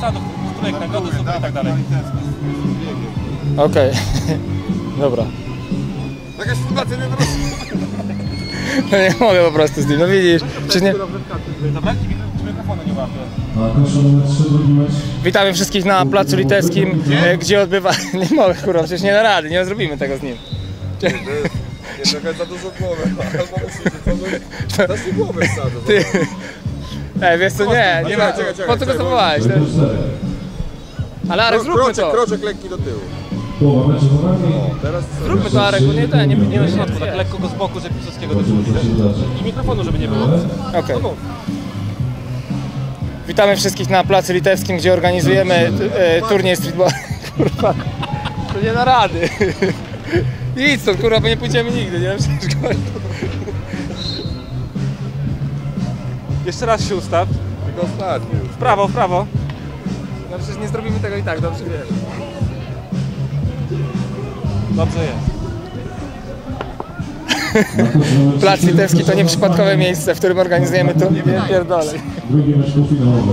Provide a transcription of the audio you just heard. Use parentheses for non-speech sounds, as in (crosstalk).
zasadów, których nagrody są i tak dalej. Okej. Dobra. Jakaś fundacja nie wróci. No nie mogę po prostu z nim, no widzisz. Czy nie... Mikrofonu nie łapie. A kosze numer 3, drugi mecz. Witamy wszystkich na Placu Litewskim, e, gdzie odbywa... (laughs) Nie mogę, kurwa, przecież nie da rady, nie zrobimy tego z nim. Nie trochę za dużo głowy. (laughs) Albo musicie co Dasz mi głowę wsadzę. Ty. Ej, wiesz co, nie, nie ma... Czekaj, czekaj, Po co go czekaj, 4. Ale Arek, zróbmy Kroczek, to. kroczek lekki do tyłu. Połowa meczu za nami. Teraz Zróbmy to, Arek, bo nie, nie, nie, nie, nie, W środku, tak lekko go z boku, żeby Pisowskiego do Zobaczymy, co się wydarzy. I mikrofonu, żeby nie było. Okej. Witamy wszystkich na Placu Litewskim, gdzie organizujemy e, turniej streetball. (laughs) Kurwa, to nie da rady. (laughs) Idź stąd, kurwa, bo nie pójdziemy nigdy, nie? Przecież go- Jeszcze raz się ustaw. tylko ostatni już. W prawo, w prawo. No przecież nie zrobimy tego i tak, dobrze wiesz. Dobrze jest. (laughs) Plac 3, Litewski to nieprzypadkowe miejsce, w którym organizujemy to. Nie pierdolę. Drugi mecz półfinałowy.